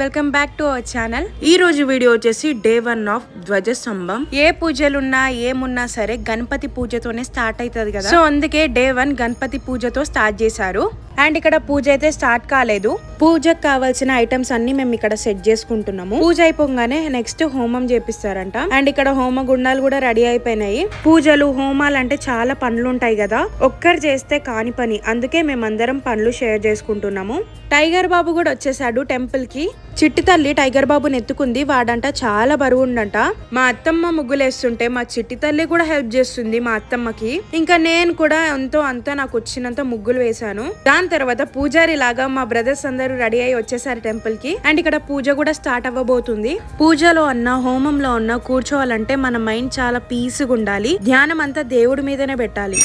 Welcome back to our channel. ఈ రోజు video వచ్చేసి డే వన్ ఆఫ్ ధ్వజ స్తంభం ఏ పూజలున్నా ఏమున్నా సరే గణపతి పూజతోనే స్టార్ట్ అవుతుంది కదా. సో అందుకే డే వన్ గణపతి పూజతో స్టార్ట్ చేశారు. అండ్ ఇక్కడ పూజ అయితే స్టార్ట్ కాలేదు. పూజకు కావాల్సిన ఐటమ్స్ అన్ని మేము ఇక్కడ సెట్ చేసుకుంటున్నాము. పూజ అయిపోగానే నెక్స్ట్ హోమం చేపిస్తారంట. అండ్ ఇక్కడ హోమ గుండాలు కూడా రెడీ అయిపోయినాయి. పూజలు హోమాలు అంటే చాలా పనులు ఉంటాయి కదా. ఒక్కరు చేస్తే కాని పని. అందుకే మేమందరం పనులు షేర్ చేసుకుంటున్నాము. టైగర్ బాబు కూడా వచ్చేసాడు టెంపుల్కి. చిట్టి తల్లి టైగర్ బాబుని ఎత్తుకుంది. వాడంట చాలా బరువు ఉండంట మా అత్తమ్మ ముగ్గులేస్తుంటే మా చిట్టి తల్లి కూడా హెల్ప్ చేస్తుంది మా అత్తమ్మకి. ఇంకా నేను కూడా ఎంతో అంతా నాకు వచ్చినంత ముగ్గులు వేశాను. దాని తర్వాత పూజారి లాగా మా బ్రదర్స్ అందరూ రెడీ అయ్యి వచ్చేసారు టెంపుల్కి అండ్ ఇక్కడ పూజ కూడా స్టార్ట్ అవ్వబోతుంది. పూజలో అన్న హోమంలో ఉన్న కూర్చోవాలంటే మన మైండ్ చాలా పీస్గా ఉండాలి. ధ్యానం అంతా దేవుడి మీదనే పెట్టాలి.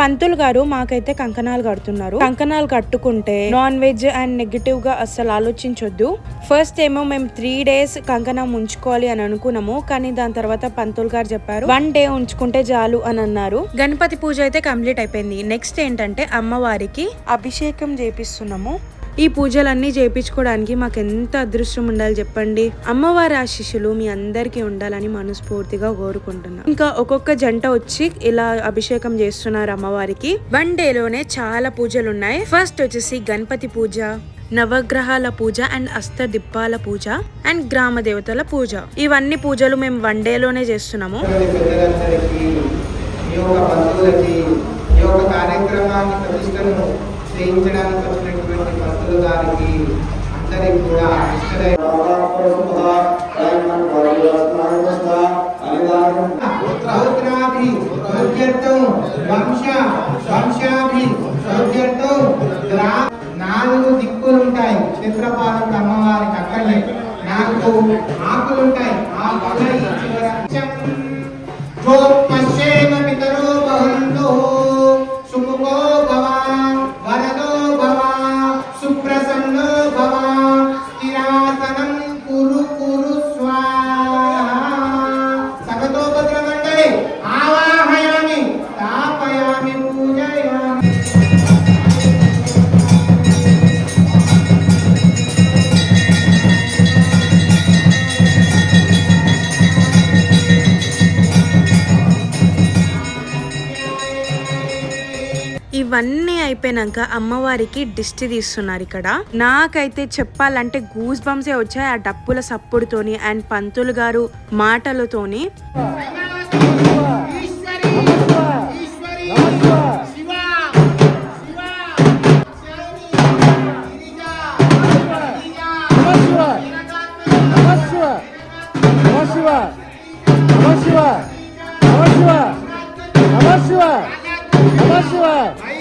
పంతులు గారు మాకైతే కంకణాలు కడుతున్నారు. కంకణాలు కట్టుకుంటే నాన్ వెజ్ అండ్ నెగిటివ్గా అస్సలు ఆలోచించొద్దు. ఫస్ట్ ఏమో మేము త్రీ డేస్ కంకణం ఉంచుకోవాలి అని అనుకున్నాము కానీ దాని తర్వాత పంతులు గారు చెప్పారు వన్ డే ఉంచుకుంటే చాలు అని అన్నారు. గణపతి పూజ అయితే కంప్లీట్ అయిపోయింది. నెక్స్ట్ ఏంటంటే అమ్మవారికి అభిషేకం చేపిస్తున్నాము. ఈ పూజలన్నీ చేయించుకోవడానికి మాకు ఎంత అదృష్టం ఉండాలి చెప్పండి. అమ్మవారి ఆశీస్సులు మీ అందరికీ ఉండాలని మనస్ఫూర్తిగా కోరుకుంటున్నాం. ఇంకా ఒక్కొక్క జంట వచ్చి ఇలా అభిషేకం చేస్తున్నారు అమ్మవారికి. వన్ డేలోనే చాలా పూజలు ఉన్నాయి ఫస్ట్ వచ్చేసి గణపతి పూజ నవగ్రహాల పూజ అండ్ అష్టదిప్పాల పూజ అండ్ గ్రామ దేవతల పూజ. ఇవన్నీ పూజలు మేము వన్ డేలోనే చేస్తున్నాము. ఈ యొక్క పంతులకి ఈ యొక్క కార్యక్రమాన్ని ప్రతిష్టను చేయించడానికి వచ్చినటువంటి భక్తులు గారికి అందరికి కూడా వంశ వంశాభి సౌజ్యర్థం నాలుగు దిక్కులుంటాయి. చిత్రపాలకు అమ్మవారికి అక్కడనే నాలుగు ఆకులుంటాయి. ఆ పగై ఇవన్నీ అయిపోయినాక అమ్మవారికి దిష్టి తీస్తున్నారు ఇక్కడ. నాకైతే చెప్పాలంటే గూస్ బంప్సే వచ్చాయి ఆ డప్పుల సప్పుడుతోని అండ్ పంతులు గారు మాటలతోని.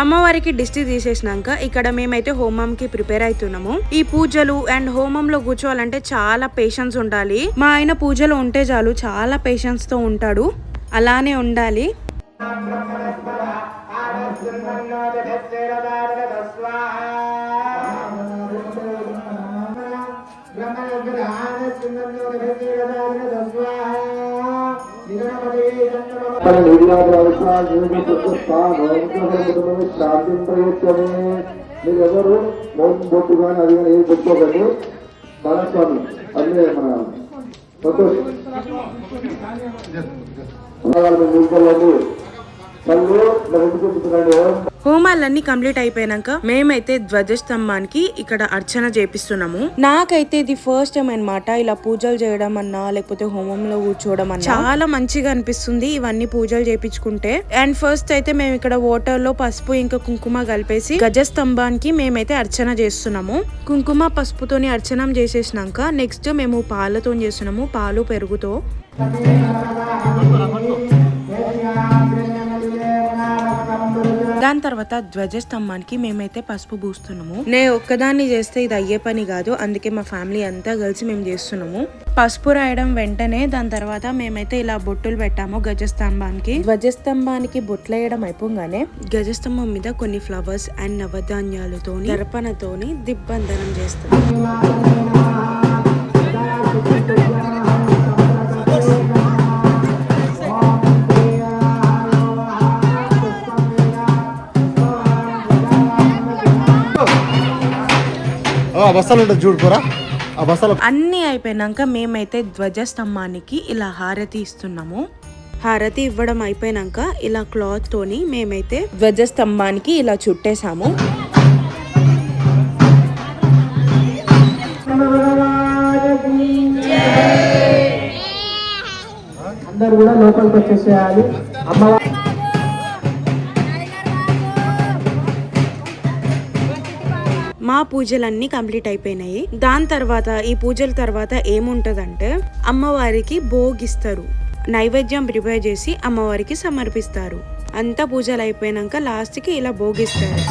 అమ్మవారికి దిష్టి తీసేసినాక ఇక్కడ మేమైతే హోమంకి ప్రిపేర్ అవుతున్నాము ఈ పూజలు అండ్ హోమంలో కూర్చోవాలంటే చాలా పేషెన్స్ ఉండాలి. మా ఆయన పూజలు ఉంటే చాలు చాలా పేషెన్స్తో ఉంటాడు. అలానే ఉండాలి. శాంతిని ప్రయత్నమే మీరు ఎవరు మౌన్ బొట్టు కానీ అది కానీ ఏది పెట్టుకోకండి బాలస్వామి అదే మన సంతోష్. మీరు చూసుకోవాలి కళ్ళు రెండు చూపుతున్నాండి హోమాలన్నీ కంప్లీట్ అయిపోయినాక మేమైతే ధ్వజస్తంభానికి ఇక్కడ అర్చన చేపిస్తున్నాము. నాకైతే ఇది ఫస్ట్ టైం అన్నమాట. ఇలా పూజలు చేయడం అన్నా లేకపోతే హోమంలో కూర్చోవడం అన్నా. చాలా మంచిగా అనిపిస్తుంది ఇవన్నీ పూజలు చేపించుకుంటే. అండ్ ఫస్ట్ అయితే మేము ఇక్కడ వాటర్లో పసుపు ఇంకా కుంకుమ కలిపేసి గజస్తంభానికి మేమైతే అర్చన చేస్తున్నాము. కుంకుమ పసుపుతోని అర్చనం చేసేసినాక నెక్స్ట్ మేము పాలతో చేస్తున్నాము పాలు పెరుగుతో. దాని తర్వాత ధ్వజస్తంభానికి మేమైతే పసుపు పూస్తున్నాము. నేను ఒక్కదాన్ని చేస్తే ఇది అయ్యే పని కాదు అందుకే మా ఫ్యామిలీ అంతా కలిసి మేము చేస్తున్నాము. పసుపు రాయడం వెంటనే దాని తర్వాత మేమైతే ఇలా బొట్టులు పెట్టాము గజస్తంభానికి ధ్వజస్తంభానికి బొట్లు వేయడం అయిపోగానే గజస్తంభం మీద కొన్ని ఫ్లవర్స్ అండ్ నవధాన్యాలతో దర్పణతోని దిగ్బంధనం చేస్తాం. ఆ బస్తాలు ఉంటుంది చూడు పోరా. ఆ బస్తాలు అన్నీ అయిపోయినాక మేమైతే ధ్వజస్తంభానికి ఇలా హారతి ఇస్తున్నాము. హారతి ఇవ్వడం అయిపోయినాక ఇలా క్లాత్ తోని మేమైతే ధ్వజస్తంభానికి ఇలా చుట్టేసాము అందరు కూడా లోపలికి వచ్చేసేయాలి. అమ్మవారి మా పూజలన్నీ కంప్లీట్ అయిపోయినాయి. దాని తర్వాత ఈ పూజల తర్వాత ఏముంటదంటే అమ్మవారికి భోగిస్తారు. నైవేద్యం ప్రిపేర్ చేసి అమ్మవారికి సమర్పిస్తారు. అంత పూజలు అయిపోయినాక లాస్ట్కి ఇలా భోగిస్తారు.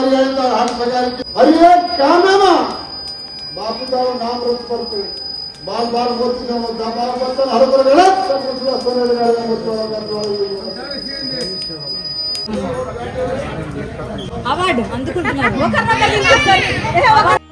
जारी है तो आठ हजार अरे क्या नामा बापू का नाम रद्द करते बाल बाल होती ना वो दबा बर्तन हर पर गलत सब कुछ सोने लगा रहे हैं तो कर रहे हैं अवार्ड अंदर कुछ नहीं